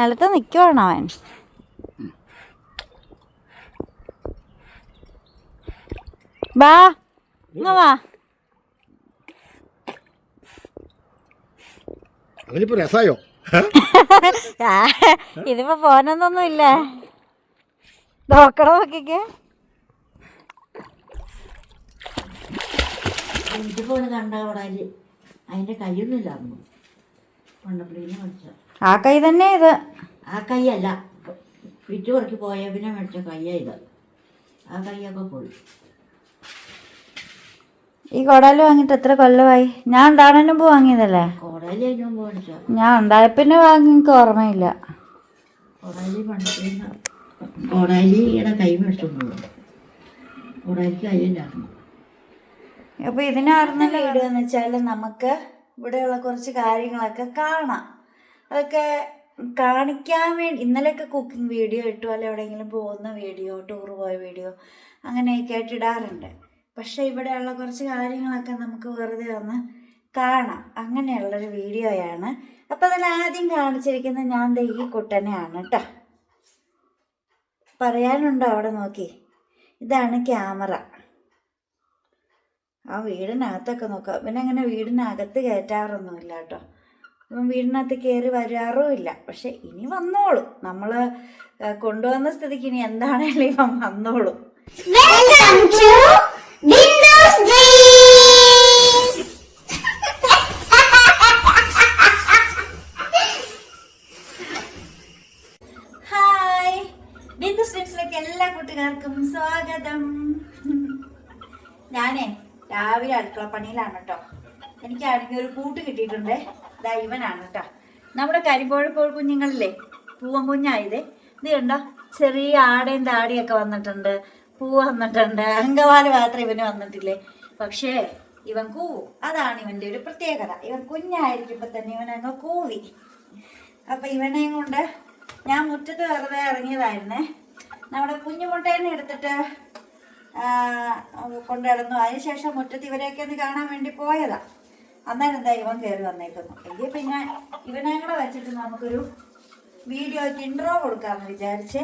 നിലത്ത് നിൽക്കുവാണ് അവൻ? വാ. വാ രസായോ? ഇതിപ്പോ പോനൊന്നൊന്നും ഇല്ല. നോക്കണോ നോക്കിക്ക്. ഇതുപോലെ കണ്ട അതിന്റെ കയ്യൊന്നുമില്ലായിരുന്നു കൊണ്ടപ്പള്ളിന്ന് മേടിച്ച ആ കൈ തന്നെ ഇത്. ആ കൈയല്ല. വിറ്റ് കുറച്ച് പോയ പിന്നെ മേടിച്ച കയ്യാ ഇത്. ആ കൈയൊക്കെ പോയി. ഈ കൊടാൽ വാങ്ങിയിട്ട് എത്ര കൊല്ലമായി? ഞാൻ ഉണ്ടാകുന്നതിന് മുമ്പ് വാങ്ങിയതല്ലേ? മേടിച്ച ഞാൻ ഉണ്ടായപ്പിന്നെ വാങ്ങി എനിക്ക് ഓർമ്മയില്ല. അപ്പൊ പണിക്കുന്ന ഇടുക കൈ മേടിച്ചോണ്ട് കോടാലിക്ക് കൈയില്ലായിരുന്നു അപ്പോൾ ഇതിനായിരുന്ന വീഡിയോ എന്ന് വെച്ചാൽ നമുക്ക് ഇവിടെയുള്ള കുറച്ച് കാര്യങ്ങളൊക്കെ കാണാം. അതൊക്കെ കാണിക്കാൻ വേണ്ടി ഇന്നലെയൊക്കെ കുക്കിംഗ് വീഡിയോ ഇട്ടു അല്ലെ എവിടെയെങ്കിലും പോകുന്ന വീഡിയോ ടൂർ പോയ വീഡിയോ അങ്ങനെയൊക്കെ ആയിട്ട് ഇടാറുണ്ട്. പക്ഷേ ഇവിടെയുള്ള കുറച്ച് കാര്യങ്ങളൊക്കെ നമുക്ക് വെറുതെ ഒന്ന് കാണാം. അങ്ങനെയുള്ളൊരു വീഡിയോയാണ് അപ്പോൾ അതിൽ ആദ്യം കാണിച്ചിരിക്കുന്നത് ഞാൻ ഈ കുട്ടനെയാണ് കേട്ടോ പറയാനുണ്ടോ അവിടെ നോക്കി? ഇതാണ് ക്യാമറ. ആ വീടിനകത്തൊക്കെ നോക്കാം. പിന്നെ അങ്ങനെ വീടിനകത്ത് കയറ്റാറൊന്നുമില്ല കേട്ടോ വീടിനകത്ത് കയറി വരാറുമില്ല പക്ഷെ ഇനി വന്നോളൂ. നമ്മൾ കൊണ്ടുവന്ന സ്ഥിതിക്ക് ഇനി എന്താണേലും ഇവൻ വന്നോളും! ഹായ് ബിന്ദു സ്ട്രീറ്റ്സിലേക്ക് എല്ലാ കൂട്ടുകാർക്കും സ്വാഗതം. ഞാനേ രാവിലെ അടുക്കള പണിയിലാണ് കേട്ടോ. എനിക്കാണെങ്കിൽ ഒരു കൂട്ട് കിട്ടിയിട്ടുണ്ട്. ഇതാ ഇവനാണ് കേട്ടോ നമ്മുടെ കരിമ്പോഴക്കോൾ കുഞ്ഞുങ്ങളില്ലേ പൂവൻ കുഞ്ഞായില്ലേ ഇത് കണ്ടോ? ചെറിയ ആടയും താടിയൊക്കെ വന്നിട്ടുണ്ട്. പൂ വന്നിട്ടുണ്ട്. അങ്കവാൽ മാത്രം ഇവന് വന്നിട്ടില്ലേ? പക്ഷേ ഇവൻ കൂവും. അതാണ് ഇവന്റെ ഒരു പ്രത്യേകത. ഇവൻ കുഞ്ഞായിരിക്കുമ്പോൾ തന്നെ ഇവൻ അങ്ങ് കൂവി. അപ്പൊ ഇവനെയും കൊണ്ട് ഞാൻ മുറ്റത്ത് വെറുതെ ഇറങ്ങിയതായിരുന്നേ. നമ്മുടെ കുഞ്ഞുമുട്ടേനെ എടുത്തിട്ട് ആ, കൊണ്ട് നടന്നു അതിനുശേഷം മുറ്റത്ത് ഇവരെയൊക്കെ ഒന്ന് കാണാൻ വേണ്ടി പോയതാ. അന്നേരം എന്താ ഇവൻ കയറി വന്നേക്കുന്നു എങ്കിൽ പിന്നെ ഇവനെ കൂടെ വെച്ചിട്ട് നമുക്കൊരു വീഡിയോയ്ക്ക് ഇൻട്രോ കൊടുക്കാമെന്ന് വിചാരിച്ചേ.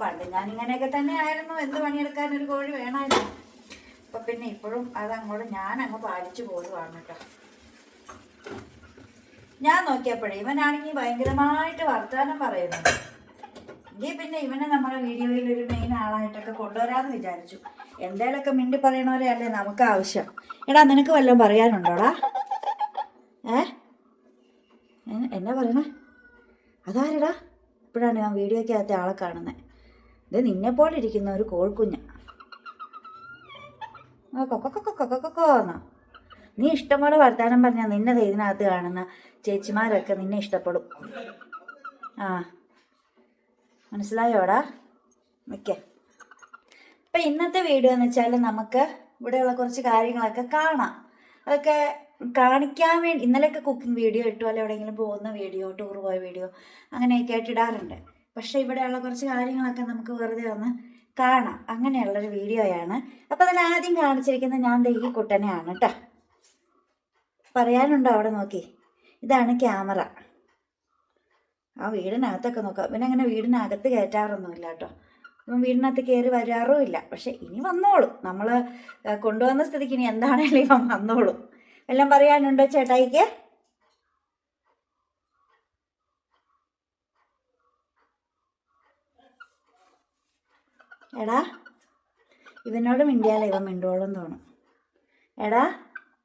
പണ്ട് ഞാൻ ഇങ്ങനെയൊക്കെ തന്നെ ആയിരുന്നു. എന്ത് പണിയെടുക്കാൻ ഒരു കോഴി വേണമായിരുന്നു അപ്പൊ പിന്നെ ഇപ്പോഴും അതങ്ങോട്ട് ഞാൻ അങ്ങ് പാലിച്ചു പോരുവാണ് കേട്ടോ. ഞാൻ നോക്കിയപ്പോഴേ ഇവനാണെങ്കിൽ ഭയങ്കരമായിട്ട് വർത്തമാനം പറയുന്നുണ്ട് എങ്കിൽ പിന്നെ ഇവനെ നമ്മുടെ വീഡിയോയിൽ ഒരു മെയിൻ ആളായിട്ടൊക്കെ കൊണ്ടുവരാമെന്ന് വിചാരിച്ചു. എന്തേലൊക്കെ മിണ്ടി പറയണവരെ അല്ലേ നമുക്ക് ആവശ്യം. എടാ നിനക്ക് വല്ലതും പറയാനുണ്ടോടാ? ഏ? എന്നാ പറയണേ? അതാരടാ? ഇപ്പോഴാണ് ഞാൻ വീഡിയോക്കകത്തെ ആളെ കാണുന്നത് ഇത് നിന്നെ പോലെ ഇരിക്കുന്ന ഒരു കോഴിക്കുഞ്ഞ് ആ കൊക്കൊക്കൊക്കൊക്കൊക്കൊക്കൊന്നോ നീ ഇഷ്ടംപോലെ വർത്താനം പറഞ്ഞാൽ നിന്നെ ഇതിനകത്ത് കാണുന്ന ചേച്ചിമാരൊക്കെ നിന്നെ ഇഷ്ടപ്പെടും. ആ. മനസ്സിലായോടാ? നിൽക്കേ അപ്പം ഇന്നത്തെ വീഡിയോ എന്ന് വെച്ചാൽ നമുക്ക് ഇവിടെയുള്ള കുറച്ച് കാര്യങ്ങളൊക്കെ കാണാം. അതൊക്കെ കാണിക്കാൻ വേണ്ടി ഇന്നലെയൊക്കെ കുക്കിംഗ് വീഡിയോ ഇട്ടു അല്ലെ എവിടെയെങ്കിലും പോകുന്ന വീഡിയോ ടൂർ പോയ വീഡിയോ അങ്ങനെയൊക്കെ ആയിട്ട് ഇടാറുണ്ട്. പക്ഷേ ഇവിടെയുള്ള കുറച്ച് കാര്യങ്ങളൊക്കെ നമുക്ക് വെറുതെ ഒന്ന് കാണാം. അങ്ങനെയുള്ളൊരു വീഡിയോയാണ് അപ്പോൾ അതിൽ ആദ്യം കാണിച്ചിരിക്കുന്നത് ഞാൻ ഈ കുട്ടനെയാണ് കേട്ടോ. പറയാനുണ്ടോ അവിടെ നോക്കി? ഇതാണ് ക്യാമറ. ആ വീടിനകത്തൊക്കെ നോക്കാം. പിന്നെ അങ്ങനെ വീടിനകത്ത് കയറ്റാറൊന്നുമില്ല കേട്ടോ. അപ്പം വീടിനകത്ത് കയറി വരാറുമില്ല പക്ഷെ ഇനി വന്നോളും. നമ്മൾ കൊണ്ടുവന്ന സ്ഥിതിക്ക് ഇനി എന്താണെങ്കിലും ഇവൻ വന്നോളും. എല്ലാം പറയാനുണ്ടോ ചേട്ടായിക്ക്? എടാ ഇവനോട് മിണ്ടിയാലേ ഇവൻ മിണ്ടോളം തോന്നും. എടാ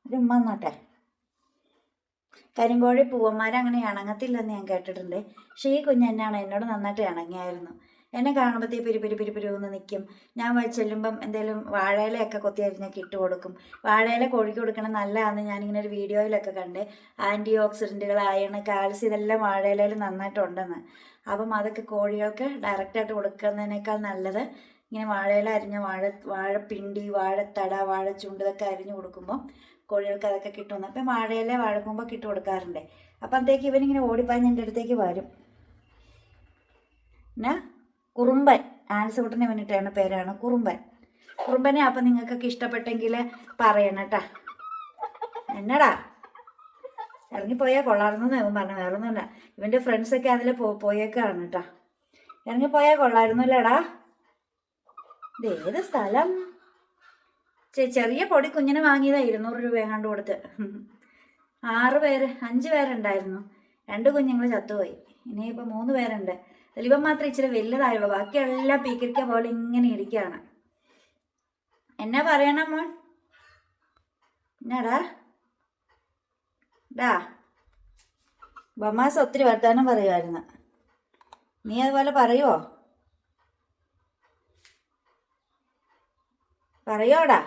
ഒരു ഉമ്മ നോട്ടെ കരിങ്കോഴി പൂവന്മാരങ്ങനെ ഇണങ്ങത്തില്ലെന്ന് ഞാൻ കേട്ടിട്ടുണ്ട്. പക്ഷേ ഈ കുഞ്ഞ് തന്നെയാണ് എന്നോട് നന്നായിട്ട് ഇണങ്ങിയായിരുന്നു. എന്നെ കാണുമ്പോഴത്തേ പെരു പെരു പെരു പെരു ഒന്ന് നിൽക്കും ഞാൻ ചെല്ലുമ്പം എന്തെങ്കിലും വാഴയിലയൊക്കെ കൊത്തി അരിഞ്ഞൊക്കെ ഇട്ട് കൊടുക്കും. വാഴയില കോഴിക്ക് കൊടുക്കണം നല്ലതാണെന്ന് ഞാനിങ്ങനെ ഒരു വീഡിയോയിലൊക്കെ കണ്ട്. ആന്റി ഓക്സിഡന്റുകൾ അയണ് കാൽസ്യം ഇതെല്ലാം വാഴയിലയിൽ നന്നായിട്ടുണ്ടെന്ന്. അപ്പം അതൊക്കെ കോഴികൾക്ക് ഡയറക്റ്റായിട്ട് കൊടുക്കുന്നതിനേക്കാൾ നല്ലത് ഇങ്ങനെ വാഴയില അരിഞ്ഞ വാഴ വാഴപ്പിണ്ടി വാഴത്തട വാഴച്ചുണ്ട് ഇതൊക്കെ അരിഞ്ഞു കൊടുക്കുമ്പോൾ കോഴികൾക്ക് അതൊക്കെ കിട്ടുമെന്ന്. അപ്പം വാഴയില വാഴക്കുമ്പോൾ ഇട്ട് കൊടുക്കാറുണ്ട്. അപ്പോഴത്തേക്ക് ഇവനിങ്ങനെ ഓടിപ്പാഞ്ഞ് എന്റെ അടുത്തേക്ക് വരും. പിന്നെ കുറുമ്പൻ. ആൻസുകുട്ടനെ വേണ്ടിയിട്ടാണ് പേരാണ് കുറുമ്പൻ. കുറുമ്പനെ അപ്പം നിങ്ങൾക്കൊക്കെ ഇഷ്ടപ്പെട്ടെങ്കിൽ പറയണം കേട്ടാ. എന്നടാ? ഇറങ്ങിപ്പോയാൽ കൊള്ളായിരുന്നെന്ന് ഇവൻ പറഞ്ഞു വേറെ ഒന്നുമില്ല ഇവന്റെ ഫ്രണ്ട്സൊക്കെ അതിൽ പോ പോയേക്കാണ് കേട്ടാ. ഇറങ്ങിപ്പോയാൽ കൊള്ളാമായിരുന്നില്ലടാ. ഇത് ഏത് സ്ഥലം? ചെറിയ പൊടി കുഞ്ഞിനെ വാങ്ങിയതാ ഇരുന്നൂറ് രൂപ കണ്ടു കൊടുത്ത്. ആറ് പേര് അഞ്ച് പേരുണ്ടായിരുന്നു. രണ്ട് കുഞ്ഞുങ്ങൾ ചത്തുപോയി. ഇനിയിപ്പോൾ മൂന്ന് പേരുണ്ട്. അതിൽ ഇവൻ മാത്രം ഇച്ചിരി വലുതായുള്ളൂ. ബാക്കിയെല്ലാം പീക്കിരിക്ക പോലെ ഇങ്ങനെ ഇരിക്കുകയാണ്. എന്നാ പറയണ മോൻ എന്നാടാ? ഡാ. ബമാസ് ഒത്തിരി വർത്താനം പറയുമായിരുന്നു നീ അതുപോലെ പറയുവോ? പറയോടാ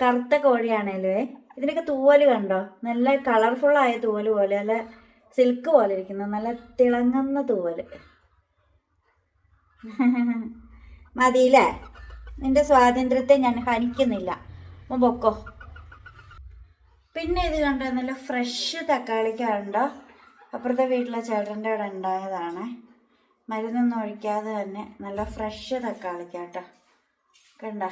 കറുത്ത കോഴിയാണേലേ ഇതിനൊക്കെ തൂവൽ കണ്ടോ? നല്ല കളർഫുള്ളായ തൂവൽ പോലെ നല്ല സിൽക്ക് പോലെ ഇരിക്കുന്നു. നല്ല തിളങ്ങുന്ന തൂവൽ. മതിയില്ലേ? നിന്റെ സ്വാതന്ത്ര്യത്തെ ഞാൻ ഹനിക്കുന്നില്ല. പൊക്കോ. പിന്നെ ഇത് കണ്ടോ? നല്ല ഫ്രഷ് തക്കാളിക്കാറുണ്ടോ അപ്പുറത്തെ വീട്ടിലെ ചേട്ടന്റെ അവിടെ ഉണ്ടായതാണ്. മരുന്നൊന്നും ഒഴിക്കാതെ തന്നെ നല്ല ഫ്രഷ് തക്കാളിക്കാട്ടോ. കണ്ട?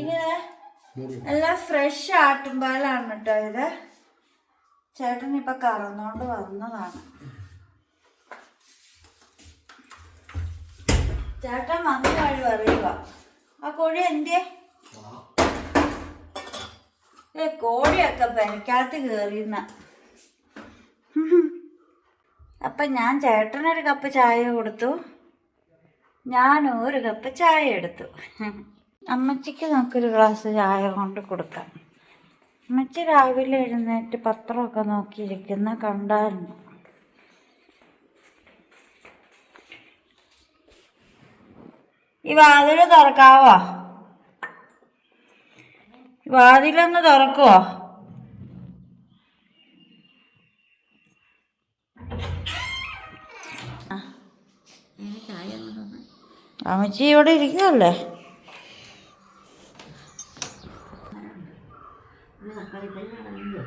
ഇനി നല്ല ഫ്രഷ് ആട്ടുംപാലാണ് കേട്ടോ ഇത്. ചേട്ടൻ ഇപ്പൊ കറന്നോണ്ട് വന്നതാണ്. ചേട്ടൻ വന്ന വഴി പറയുക ആ കോഴി എന്തേ ഏ കോഴിയൊക്കെ പെരക്കകത്ത് കയറിയുന്ന അപ്പൊ ഞാൻ ചേട്ടനൊരു കപ്പ് ചായ കൊടുത്തു. ഞാൻ ഒരു കപ്പ് ചായ എടുത്തു. അമ്മച്ചിക്ക് നമുക്കൊരു ഗ്ലാസ് ചായ കൊണ്ട് കൊടുക്കാം. അമ്മച്ചി രാവിലെ എഴുന്നേറ്റ് പത്രമൊക്കെ നോക്കിയിരിക്കുന്ന കണ്ടായിരുന്നു. ഈ വാതിൽ തുറക്കാവോ? വാതിലൊന്ന് തുറക്കുവോ? അമ്മച്ചി ഇവിടെ ഇരിക്കുമല്ലേ ഒരു തക്കാളി തൈ കളഞ്ഞു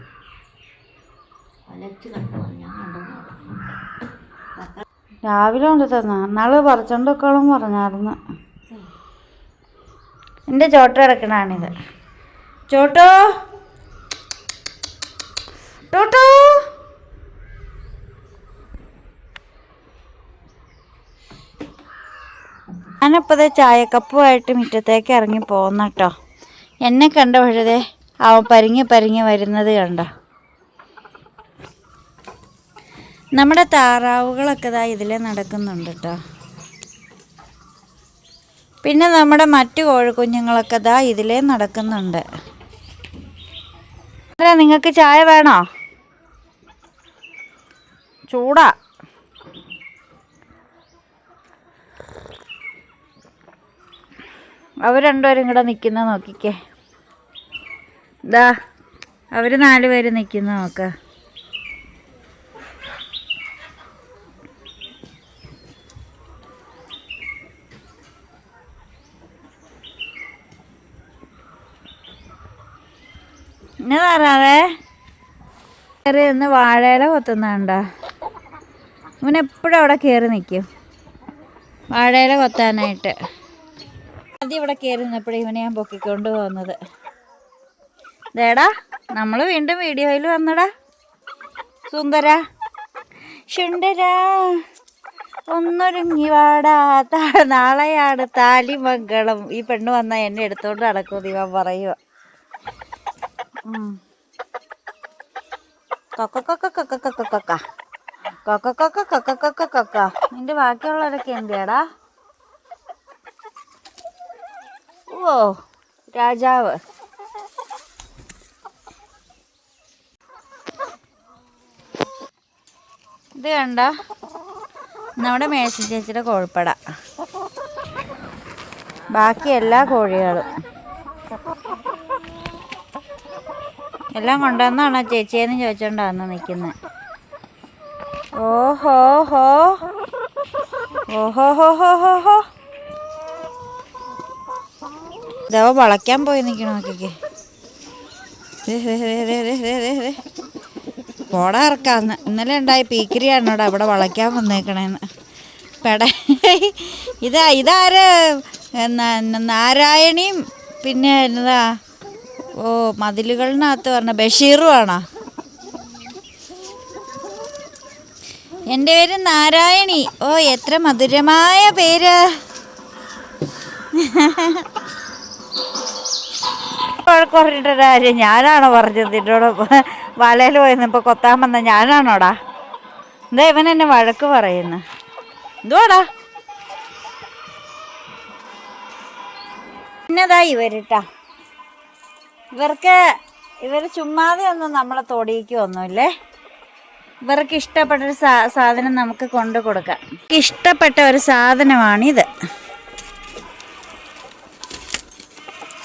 വലച്ച് കണ്ടു ഞാൻ കൊണ്ടുവന്നു രാവിലെ കൊണ്ട് തന്ന. നാൾ പറിച്ചോണ്ട് പറഞ്ഞായിരുന്നു. എന്റെ ചോട്ട കിടക്കണാണിത്. ചോട്ടോ? ടോട്ടോ ഞാനിപ്പോൾ ചായക്കപ്പുമായിട്ട് മുറ്റത്തേക്ക് ഇറങ്ങി പോകുന്ന കേട്ടോ എന്നെ കണ്ട വഴുതേ അവൻ പരിങ്ങി പരിങ്ങി വരുന്നത് കണ്ടോ? നമ്മുടെ താറാവുകളൊക്കെ ഇതാ ഇതിൽ നടക്കുന്നുണ്ട് കേട്ടോ പിന്നെ നമ്മുടെ മറ്റു കോഴിക്കുഞ്ഞുങ്ങളൊക്കെ ഇതാ ഇതിലേ നടക്കുന്നുണ്ട്. അല്ല നിങ്ങൾക്ക് ചായ വേണോ? ചൂടാ. അവർ രണ്ടുപേരും കൂടെ നിൽക്കുന്ന നോക്കിക്കേ. ഇതാ അവർ നാലുപേര് നിൽക്കുന്ന നോക്ക. താറാവേ കയറി നിന്ന് വാഴയില കൊത്തുന്നുണ്ട? ഇവൻ എപ്പോഴും അവിടെ കയറി നിൽക്കും വാഴയില കൊത്താനായിട്ട്. ആദ്യം ഇവിടെ കയറി നിന്നപ്പോഴേ ഇവനെ ഞാൻ പൊക്കിക്കൊണ്ട് പോകുന്നത് ദേടാ നമ്മൾ വീണ്ടും വീഡിയോയിൽ വന്നടാ. സുന്ദര ശുണ്ടരാ ഒന്നൊരുങ്ങി വാടാ. നാളെയാണ് താലി മംഗളം ഈ പെണ്ണ് വന്നാൽ എന്നെ എടുത്തോണ്ട് നടക്കുമെന്ന് ഇവൻ പറയുക നിന്റെ ബാക്കിയുള്ളവരൊക്കെ എന്തിയാടാ? ഓ രാജാവ്. ഇത് കണ്ട? നമ്മുടെ മേഴ്സി ചേച്ചിയുടെ കോഴിപ്പട. ബാക്കി എല്ലാ കോഴികളും. എല്ലാം കൊണ്ടുവന്നാണോ ചേച്ചിയെന്ന് ചോദിച്ചോണ്ടാന്ന് നിൽക്കുന്നത് ഓഹോ ഹോ. ഓഹോ ഹോ ഹോ ഹോ ഹോ. ഇതവ വളയ്ക്കാൻ പോയി നിൽക്കണ നോക്കിക്കേ. പോടാ ഇറക്കാന്ന് ഇന്നലെ ഉണ്ടായി പീക്കിരിയാണോടാ ഇവിടെ വളയ്ക്കാൻ വന്നേക്കണേന്ന്. പെട. ഇതാ ഇതാര്? നാരായണിയും പിന്നെ എന്നതാ ഓ മതിലുകളിനകത്ത് പറഞ്ഞ ബഷീറുവാണോ? എന്റെ പേര് നാരായണി. ഓ എത്ര മധുരമായ പേര്. കുറഞ്ഞിട്ടൊരാര്യം ഞാനാണോ പറഞ്ഞത്? എന്നോട് വലയിൽ പോയി ഇപ്പോൾ കൊത്താൻ വന്ന ഞാനാണോടാ? എന്താ ഇവൻ എന്നെ വഴക്ക് പറയുന്നു? എന്തുവാടാ? പിന്നെതാ ഇവരിട്ടാ? ഇവർക്ക് ഇവർ ചുമ്മാതെ ഒന്നും നമ്മളെ തൊടിയിക്കൊന്നുമില്ലേ ഇവർക്ക് ഇഷ്ടപ്പെട്ട ഒരു സാ സാധനം നമുക്ക് കൊണ്ടു കൊടുക്കാം. ഇഷ്ടപ്പെട്ട ഒരു സാധനമാണിത്.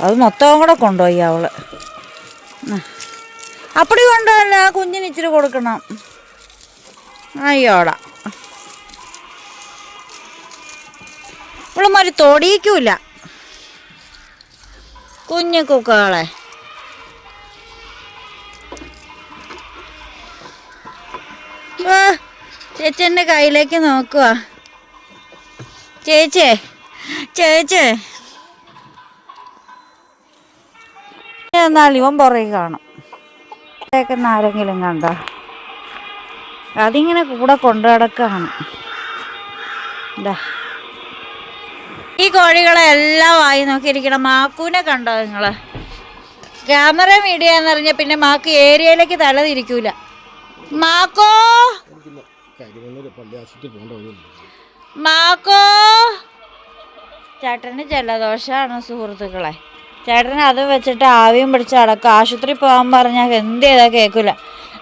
അത് മൊത്തവും കൂടെ കൊണ്ടുപോയി അവൾ. അപ്പടി കൊണ്ടുപോയല്ല കുഞ്ഞിന് ഇച്ചിരി കൊടുക്കണം. അയ്യോടാ. ഇവളുമാര് തൊടിയിക്കൂല. കുഞ്ഞു കുക്കകളെ. ആ, ചേച്ചന്റെ കയ്യിലേക്ക് നോക്കുക ചേച്ചേ ചേച്ചേ. എന്നാൽ ഇവൻ പുറകെ കാണും. ആരെങ്കിലും കണ്ട? അതിങ്ങനെ കൂടെ കൊണ്ടു നടക്കുകയാണ് ഇതാ ഈ കോഴികളെ എല്ലാം വായി നോക്കിയിരിക്കണം. മാക്കൂനെ കണ്ടോ നിങ്ങൾ? ക്യാമറ മീഡിയ എന്നറിഞ്ഞ പിന്നെ മാക്ക് ഏരിയയിലേക്ക് തല തിരിക്കൂല. മാക്കോ? മാക്കോ? ചേട്ടന് ജലദോഷമാണ് സുഹൃത്തുക്കളെ. ചേട്ടന് അത് വെച്ചിട്ട് ആവിയും പിടിച്ച് അടക്കം ആശുപത്രി പോകാൻ പറഞ്ഞാൽ എന്ത് ചെയ്താൽ കേൾക്കൂല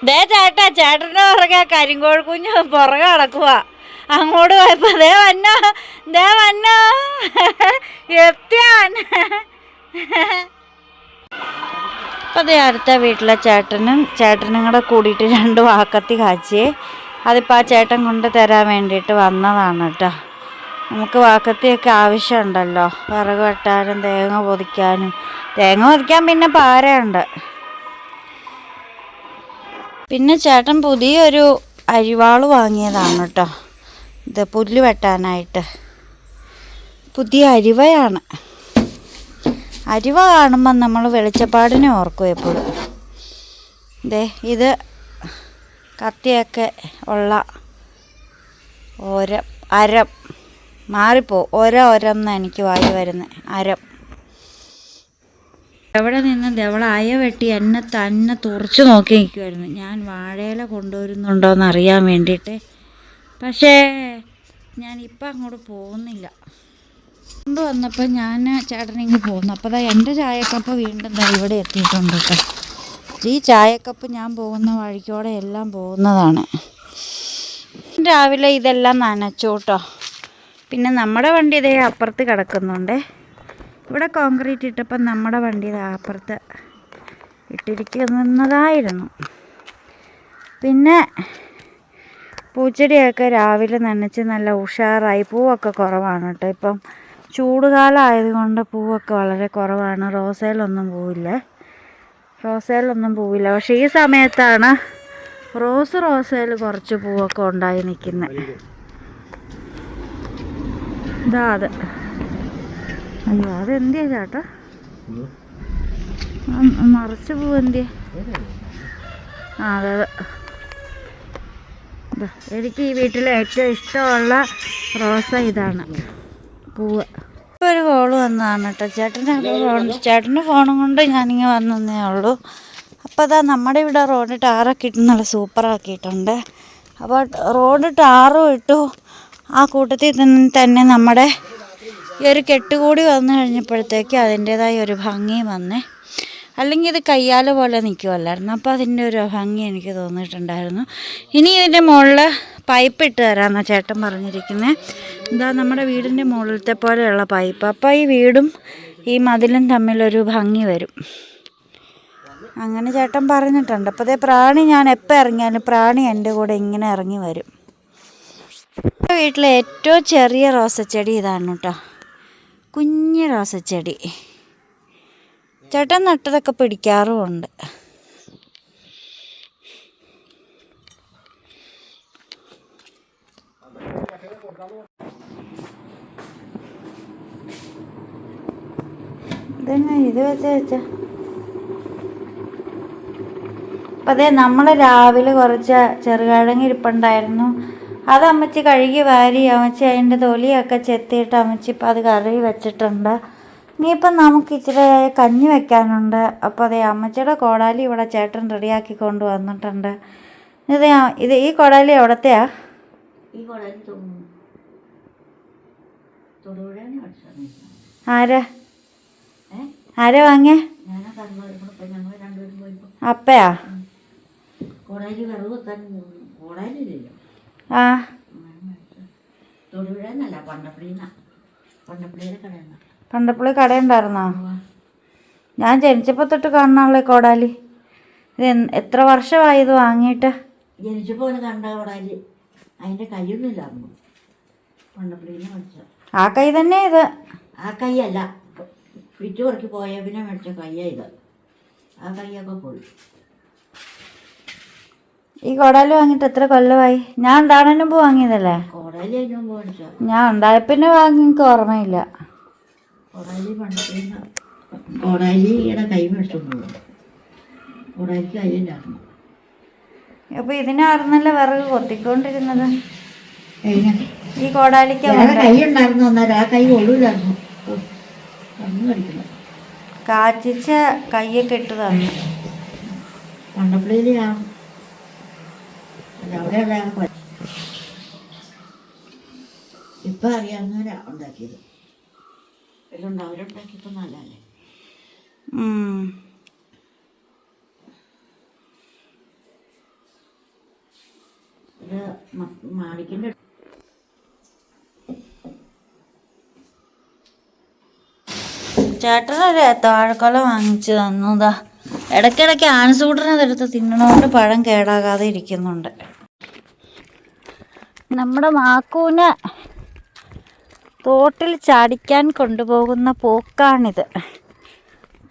ദേ ചേട്ടാ ചേട്ടന്റെ പുറകെ കരിങ്കോഴ് കുഞ്ഞ് പുറകെ അടക്കുക അങ്ങോട്ട് പോയപ്പോ ദേ വന്നോ ദേ വന്നോ. എത്തിയാൻ. അപ്പം അത് അടുത്ത വീട്ടിലെ ചേട്ടനും ചേട്ടനും കൂടെ കൂടിയിട്ട് രണ്ട് വാക്കത്തി കാച്ചി അതിപ്പോൾ ആ ചേട്ടൻ കൊണ്ട് തരാൻ വേണ്ടിയിട്ട് വന്നതാണ് കേട്ടോ. നമുക്ക് വാക്കത്തിയൊക്കെ ആവശ്യമുണ്ടല്ലോ. വിറക് വെട്ടാനും തേങ്ങ പൊതിക്കാനും. തേങ്ങ പൊതിക്കാൻ പിന്നെ പാരയുണ്ട്. പിന്നെ ചേട്ടൻ പുതിയൊരു അരിവാൾ വാങ്ങിയതാണ് കേട്ടോ. ഇത് പുല്ല് വെട്ടാനായിട്ട്. പുതിയ അരിവയാണ്. അരിവ കാണുമ്പം നമ്മൾ വെളിച്ചപ്പാടിനെ ഓർക്കും എപ്പോഴും. ദേ ഇത് കത്തിയൊക്കെ ഉള്ള ഓരം അരം. മാറിപ്പോ ഓരോ ഒരം എന്നാ എനിക്ക് വായി വരുന്നത് അരം. എവിടെ നിന്ന് ദേവള അയ വെട്ടി എന്നെ തന്നെ തുറച്ചു നോക്കി നിൽക്കുമായിരുന്നു ഞാൻ വാഴയില കൊണ്ടുവരുന്നുണ്ടോ എന്ന് അറിയാൻ വേണ്ടിയിട്ട്. പക്ഷേ ഞാൻ ഇപ്പം അങ്ങോട്ട് പോകുന്നില്ല. കൊണ്ട് വന്നപ്പോൾ ഞാൻ ചേട്ടനിങ്ങ് പോന്നു. അപ്പോൾ ദാ എന്റെ ചായക്കപ്പ് വീണ്ടും ഇവിടെ എത്തിയിട്ടുണ്ട് കേട്ടോ. ഈ ചായക്കപ്പ് ഞാൻ പോകുന്ന വഴിക്കോടെ എല്ലാം പോകുന്നതാണ്. രാവിലെ ഇതെല്ലാം നനച്ചു കേട്ടോ. പിന്നെ നമ്മുടെ വണ്ടി ഇതേ അപ്പുറത്ത് കിടക്കുന്നുണ്ട്. ഇവിടെ കോൺക്രീറ്റ് ഇട്ടപ്പം നമ്മുടെ വണ്ടി ഇതാ അപ്പുറത്ത് ഇട്ടിരിക്കുന്നതായിരുന്നു പിന്നെ പൂച്ചെടിയൊക്കെ രാവിലെ നനച്ച് നല്ല ഉഷാറായി. പൂവൊക്കെ കുറവാണ് കേട്ടോ ഇപ്പം. ചൂടുകാലം ആയതുകൊണ്ട് പൂവൊക്കെ വളരെ കുറവാണ്. റോസയിലൊന്നും പൂവില്ല. റോസയിലൊന്നും പൂവില്ല. പക്ഷേ ഈ സമയത്താണ് റോസ് റോസയിൽ കുറച്ച് പൂവൊക്കെ ഉണ്ടായി നിൽക്കുന്നത്. ഇതാ അത്. അയ്യോ അതെന്തിയാ ചേട്ടാ? ആ, മറിച്ച് പൂ എന്തിയാ? ആ അതെ അതെ. എനിക്ക് ഈ വീട്ടിലെ ഏറ്റവും ഇഷ്ടമുള്ള റോസ ഇതാണ്. പൂവ്. ഒരു കോൾ വന്നതാണ് കേട്ടോ. ചേട്ടന്റെ ഫോൺ ചേട്ടന്റെ ഫോണും കൊണ്ട് ഞാനിങ്ങനെ വന്നേ ഉള്ളൂ. അപ്പോൾ അതാ നമ്മുടെ ഇവിടെ റോഡ് ടാറൊക്കെ ഇട്ട് നല്ല സൂപ്പറാക്കിയിട്ടുണ്ട് അപ്പോൾ റോഡ് ടാറും ഇട്ടു. ആ കൂട്ടത്തിൽ തന്നെ നമ്മുടെ ഈ ഒരു കെട്ടുകൂടി വന്നു കഴിഞ്ഞപ്പോഴത്തേക്ക് അതിന്റേതായ ഒരു ഭംഗിയും വന്നേ. അല്ലെങ്കിൽ ഇത് കയ്യാല പോലെ നിൽക്കുമല്ലായിരുന്നു അപ്പോൾ അതിന്റെ ഒരു ഭംഗി എനിക്ക് തോന്നിയിട്ടുണ്ടായിരുന്നു. ഇനി ഇതിന്റെ മുകളിൽ പൈപ്പ് ഇട്ട് തരാമെന്നാണ് ചേട്ടൻ പറഞ്ഞിരിക്കുന്നത് എന്താ നമ്മുടെ വീടിന്റെ മുകളിലത്തെ പോലെയുള്ള പൈപ്പ് അപ്പോൾ ഈ വീടും ഈ മതിലും തമ്മിലൊരു ഭംഗി വരും. അങ്ങനെ ചേട്ടൻ പറഞ്ഞിട്ടുണ്ട്. അപ്പോൾ അതേ പ്രാണി ഞാൻ എപ്പോൾ ഇറങ്ങിയാലും പ്രാണി എന്റെ കൂടെ ഇങ്ങനെ ഇറങ്ങി വരും. വീട്ടിലെ ഏറ്റവും ചെറിയ റോസച്ചെടി ഇതാണ് കേട്ടോ. കുഞ്ഞ് റോസച്ചെടി. ചേട്ടൻ നട്ടതൊക്കെ പിടിക്കാറുമുണ്ട്. ഇത് വെച്ച വെച്ച? അപ്പം അതെ നമ്മൾ രാവിലെ കുറച്ച് ചെറുകിഴങ്ങ് ഇരിപ്പുണ്ടായിരുന്നു. അത് അമ്മച്ചി കഴുകി വാരി അമ്മച്ചി അതിന്റെ തൊലിയൊക്കെ ചെത്തിയിട്ട് അമ്മച്ചി ഇപ്പം അത് കറി വെച്ചിട്ടുണ്ട്. ഇനിയിപ്പം നമുക്ക് ഇച്ചിരി കഞ്ഞി വെക്കാനുണ്ട്. അപ്പോൾ അതേ അമ്മച്ചിയുടെ കോടാലി ഇവിടെ ചേട്ടൻ റെഡിയാക്കി കൊണ്ട് വന്നിട്ടുണ്ട് ഇത് ഇത് ഈ കോടാലി എവിടത്തെയാ? ആരാ? ആരാ വാങ്ങിയ? അപ്പയാ? ആ. തൊടുപുഴന്നല്ല പണ്ടപ്പള്ളിന്ന പണ്ടപ്പള്ളിയുടെ കടയിൽ പണ്ടപ്പള്ളി കടയുണ്ടായിരുന്നോ? ഞാൻ ജനിച്ചപ്പോൾ തൊട്ട് കാണാനുള്ള കോടാലി. ഇത് എത്ര വർഷമായി ഇത് വാങ്ങിയിട്ട്? ജനിച്ചപ്പോൾ കണ്ട കോടാലി. അതിന്റെ മേടിച്ച. ആ കൈ തന്നെ ഇത്. ആ കൈയല്ല. വിറ്റു കുറച്ച് പോയ പിന്നെ മേടിച്ച കൈയാ ഇത്. ആ കൈയൊക്കെ പോയി. ഈ കോടാലി വാങ്ങിയിട്ട് എത്ര കൊല്ലമായി? ഞാൻ ഉണ്ടാകുന്നതിന് മുമ്പ് വാങ്ങിയതല്ലേ? കോടാലി ഞാൻ ഉണ്ടായപ്പിന്നെ വാങ്ങി എനിക്ക് ഓർമ്മയില്ല. കോടാലി പണ്ടത്തേന്ന് കോടാലിയുടെ കൈ പോകും കോടാലിക്ക് അപ്പൊ അപ്പോൾ ഇതിനായിരുന്നല്ലോ വിറക് കൊത്തിക്കൊണ്ടിരുന്നത്? ഈ കോടാലിക്ക് കൈ ഉണ്ടായിരുന്നു അന്നേരം. ആ കൈ കടിക്കുന്നു. കാച്ചിച്ച കയ്യൊക്കെ ഇട്ട് തന്നു. ഇപ്പം അറിയാവുന്നവരാ ഉണ്ടാക്കിയത്. എല്ലാം അവരുണ്ടാക്കിയപ്പോൾ നല്ലതല്ലേ? ഉം. ഇത് മ- മാണിക്കിന്റെ ചേട്ടനൊരു താഴെക്കൊല വാങ്ങിച്ചു തന്നതാ ഇടയ്ക്കിടയ്ക്ക് ആൻസൂട്ടറിനെടുത്ത് തിന്നണോണ്ട് പഴം കേടാകാതെ ഇരിക്കുന്നുണ്ട്. നമ്മുടെ മാക്കൂന് തോട്ടിൽ ചാടിക്കാൻ കൊണ്ടുപോകുന്ന പോക്കാണിത്.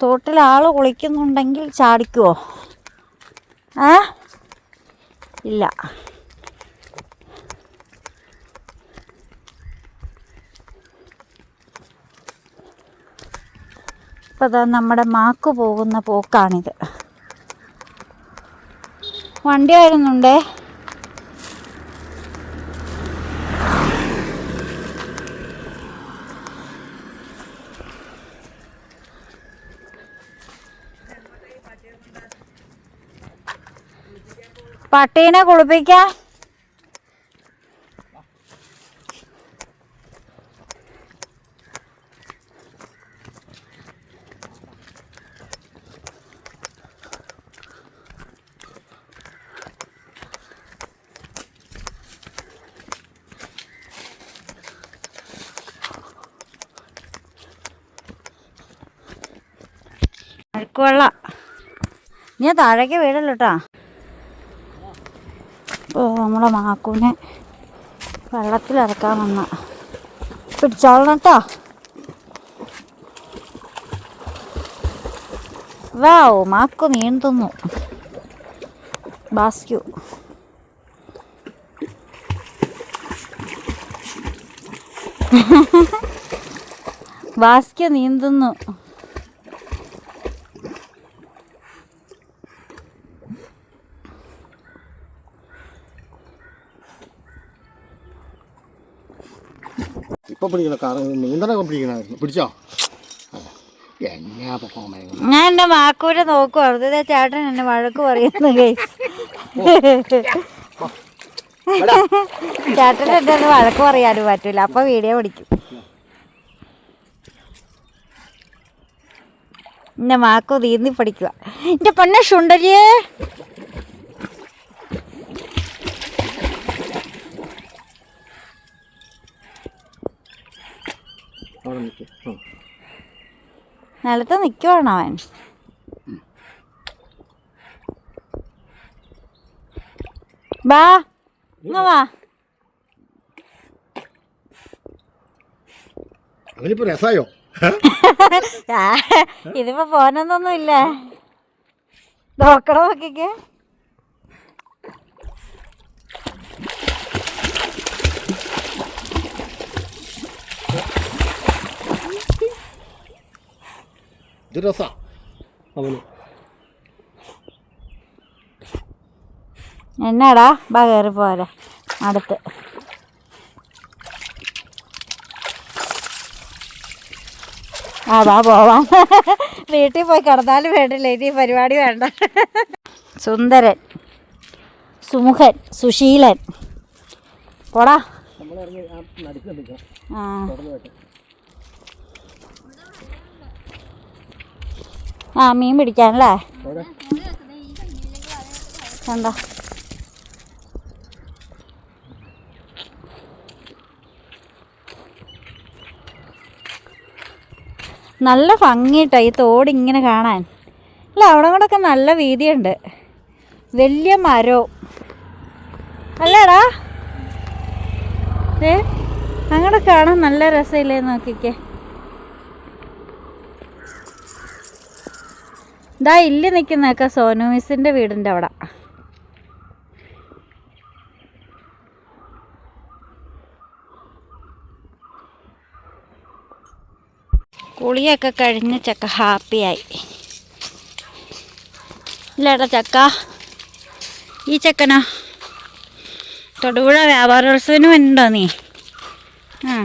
തോട്ടിൽ ആൾ കുളിക്കുന്നുണ്ടെങ്കിൽ ചാടിക്കുവോ? ഏ? ഇല്ല. ഇപ്പം അതാ നമ്മുടെ മാക്ക് പോകുന്ന പോക്കാണിത്. വണ്ടി വരുന്നുണ്ടേ? പട്ടീനെ കുളിപ്പിക്കാൻ ഞാൻ താഴേക്ക് വീടല്ലോ കേട്ടോ നമ്മളെ മാക്കൂനെ വെള്ളത്തിലിറക്കാൻ വന്ന പിടിച്ചോളണം കേട്ടോ വാവ് മാക്കു നീന്തുന്നു. ബാസ്ക്യു. ബാസ്ക്യു നീന്തുന്നു. ഇപ്പൊ പിടിക്കണം കാറ് നീന്തലൊക്കെ പിടിക്കണമായിരുന്നു പിടിച്ചോ? എന്നാ ഞാൻ എന്റെ മാക്കൂരെ നോക്കുവായിരുന്നു ഇതേ ചേട്ടൻ എന്നെ വഴക്ക് പറയുന്നു ചേട്ടൻ എന്റെ ഒന്ന് വഴക്ക് പറയാനും പറ്റൂല. അപ്പൊ വീഡിയോ പിടിക്കും. എന്റെ മാക്കു നീന്തി പഠിക്കുക എന്റെ പെണ്ണെ ഷുണ്ടരിയേ അവിടെ നിൽക്ക്. ആ. നിലത്ത് നിൽക്കുവാണ് അവൻ? ബാ വാ. അവനിപ്പോ രസായോ? ഇതിപ്പോ പോനൊന്നൊന്നുമില്ല. നോക്കണോ നോക്കിക്കേ. ഇത് രസാ. അവന്. എന്നാടാ ബാ കയറി പോരാ. അടുത്ത്. അതാ പോവാം. വീട്ടിൽ പോയി കിടന്നാലും വേണ്ടില്ല ഇനി പരിപാടി വേണ്ട. സുന്ദരൻ സുമുഖൻ സുശീലൻ. പോടാ. ആ നടുക്ക് നിൽക്കണം ആ മീൻ പിടിക്കാനല്ലേ? കണ്ടോ? നല്ല ഭംഗിയിട്ടാ ഈ തോട് ഇങ്ങനെ കാണാൻ. അല്ല അവിടെ കൂടെയൊക്കെ നല്ല വീതിയുണ്ട്. വലിയ മരവും. അല്ലേടാ? ഏ? അങ്ങോട്ട് കാണാൻ നല്ല രസമില്ലേ നോക്കിക്കേ. ഇതാ ഇല്ല നിൽക്കുന്നതൊക്കെ സോനു മിസ്സിന്റെ വീടിന്റെ അവിടെ. കുളിയൊക്കെ കഴിഞ്ഞ് ചക്ക ഹാപ്പിയായി ഇല്ലേടാ ചക്ക. ഈ ചക്കനാ. തൊടുപുഴ വ്യാപാരോത്സവത്തിന് ഉണ്ടോ നീ? ആ.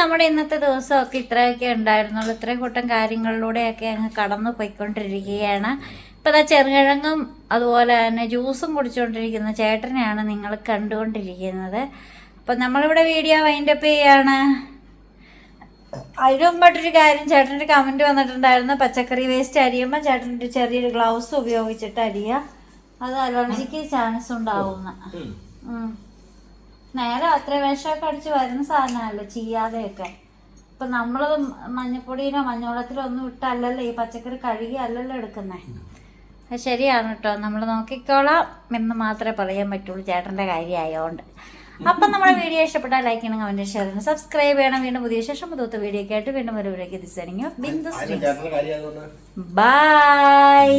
നമ്മുടെ ഇന്നത്തെ ദിവസമൊക്കെ ഇത്രയൊക്കെ ഉണ്ടായിരുന്നുള്ളൂ. ഇത്രയും കൂട്ടം കാര്യങ്ങളിലൂടെയൊക്കെ അങ്ങ് കടന്നു പോയിക്കൊണ്ടിരിക്കുകയാണ്. ഇപ്പം ദാ ചെറുകിഴങ്ങും അതുപോലെ തന്നെ ജ്യൂസും കുടിച്ചുകൊണ്ടിരിക്കുന്ന ചേട്ടനെയാണ് നിങ്ങൾ കണ്ടുകൊണ്ടിരിക്കുന്നത്. അപ്പം നമ്മളിവിടെ വീഡിയോ വൈൻഡപ്പ് ചെയ്യാണ്. അതിന് മുമ്പായിട്ടൊരു കാര്യം ചേട്ടന്റെ കമന്റ് വന്നിട്ടുണ്ടായിരുന്നു. പച്ചക്കറി വേസ്റ്റ് അരിയുമ്പോൾ ചേട്ടന്റെ ചെറിയൊരു ഗ്ലൗസ് ഉപയോഗിച്ചിട്ട് അരിയുക. അത് അലർജിക്ക് ചാൻസ് ഉണ്ടാവുന്ന. നേരെ അത്ര വേഷമൊക്കെ അടിച്ച് വരുന്ന സാധനമല്ലേ? ചെയ്യാതെയൊക്കെ ഇപ്പൊ നമ്മൾ മഞ്ഞപ്പൊടിയിലോ മഞ്ഞവെള്ളത്തിലോ ഒന്നും ഇട്ടല്ലല്ലോ ഈ പച്ചക്കറി കഴുകി അല്ലല്ലോ എടുക്കുന്നേ. അത് ശരിയാണ് കേട്ടോ നമ്മൾ നോക്കിക്കോളാം എന്ന് മാത്രമേ പറയാൻ പറ്റുള്ളൂ ചേട്ടന്റെ കാര്യമായതുകൊണ്ട് അപ്പൊ നമ്മുടെ വീഡിയോ ഇഷ്ടപ്പെട്ടാൽ ലൈക്ക് ചെയ്യണം കമന്റ് ഷെയർ ചെയ്യണം സബ്സ്ക്രൈബ് ചെയ്യണം. വീണ്ടും പുതിയ ശേഷം പുതുത്ത വീഡിയോ ഒക്കെ ആയിട്ട് വീണ്ടും ഒരു വീഡിയോ തിരിച്ചറിഞ്ഞു ബിന്ദു ബൈ